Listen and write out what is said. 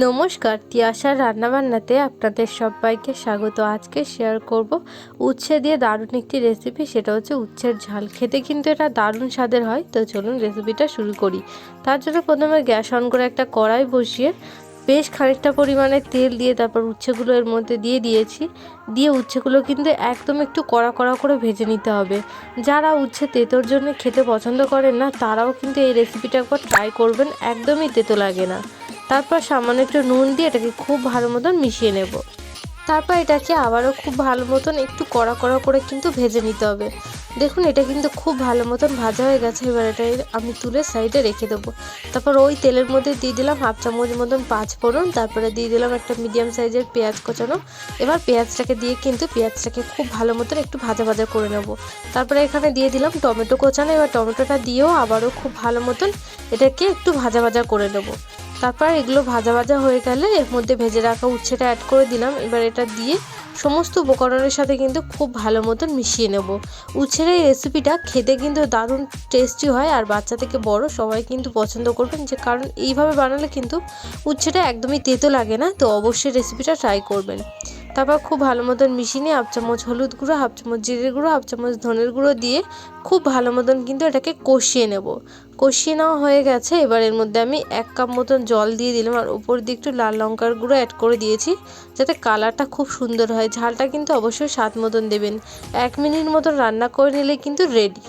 নমস্কার, তিয়াশার রান্নাবান্নাতে আপনাদের সবাইকে স্বাগত। আজকে শেয়ার করব উচ্ছে দিয়ে দারুণ একটি রেসিপি সেটা হচ্ছে উচ্ছের ঝাল। খেতে কিন্তু এটা দারুণ স্বাদের হয়, তো চলুন রেসিপিটা শুরু করি। তার জন্য প্রথমে গ্যাস অন করে একটা কড়াই বসিয়ে বেশ খানিকটা পরিমাণে তেল দিয়ে তারপর উচ্ছেগুলো এর মধ্যে দিয়ে দিয়েছি। দিয়ে উচ্ছেগুলো কিন্তু একদম একটু কড়া কড়া করে ভেজে নিতে হবে। যারা উচ্ছে তেতোর জন্য খেতে পছন্দ করেন না, তারাও কিন্তু এই রেসিপিটা একবার ট্রাই করবেন, একদমই তেতো লাগে না। তারপর সামান্য একটু নুন দিয়ে এটাকে খুব ভালো মতন মিশিয়ে নেব। তারপর এটাকে আবারও খুব ভালো মতন একটু কড়া কড়া করে কিন্তু ভেজে নিতে হবে। দেখুন, এটা কিন্তু খুব ভালো মতন ভাজা হয়ে গেছে। এবার এটা আমি তুলে সাইডে রেখে দেবো। তারপর ওই তেলের মধ্যে দিয়ে দিলাম হাফ চামচ মতন পাঁচ ফোড়ন। তারপরে দিয়ে দিলাম একটা মিডিয়াম সাইজের পেঁয়াজ কোচানো। এবার পেঁয়াজটাকে দিয়ে কিন্তু পেঁয়াজটাকে খুব ভালো মতন একটু ভাজা ভাজা করে নেব। তারপরে এখানে দিয়ে দিলাম টমেটো কোচানো। এবার টমেটোটা দিয়েও আবারও খুব ভালো মতন এটাকে একটু ভাজা ভাজা করে নেব। তারপর এগুলো ভাজা ভাজা হয়ে গেলে এর মধ্যে ভেজে রাখা উচ্ছেটা অ্যাড করে দিলাম। এবার এটা দিয়ে সমস্ত উপকরণের সাথে কিন্তু খুব ভালো মতন মিশিয়ে নেব। উচ্ছের এই রেসিপিটা খেতে কিন্তু দারুণ টেস্টি হয় আর বাচ্চা থেকে বড় সবাই কিন্তু পছন্দ করবেন যে, কারণ এইভাবে বানালে কিন্তু উচ্ছেটা একদমই তেতো লাগে না। তো অবশ্যই রেসিপিটা ট্রাই করবেন। তারপর খুব ভালো মতন মিশিয়ে নিয়ে হাফ চামচ হলুদ গুঁড়ো হাফ চামচ জিরের গুঁড়ো হাফ চামচ ধনের গুঁড়ো দিয়ে খুব ভালো মতন কিন্তু এটাকে কষিয়ে নেব। কষিয়ে নেওয়া হয়ে গেছে, এবার এর মধ্যে আমি এক কাপ মতন জল দিয়ে দিলাম আর উপর দিয়ে একটু লাল লঙ্কার গুঁড়ো অ্যাড করে দিয়েছি, যাতে কালারটা খুব সুন্দর হয়। ঝালটা কিন্তু অবশ্যই স্বাদ মতন দেবেন। এক মিনিট মতন রান্না করে নিলে কিন্তু রেডি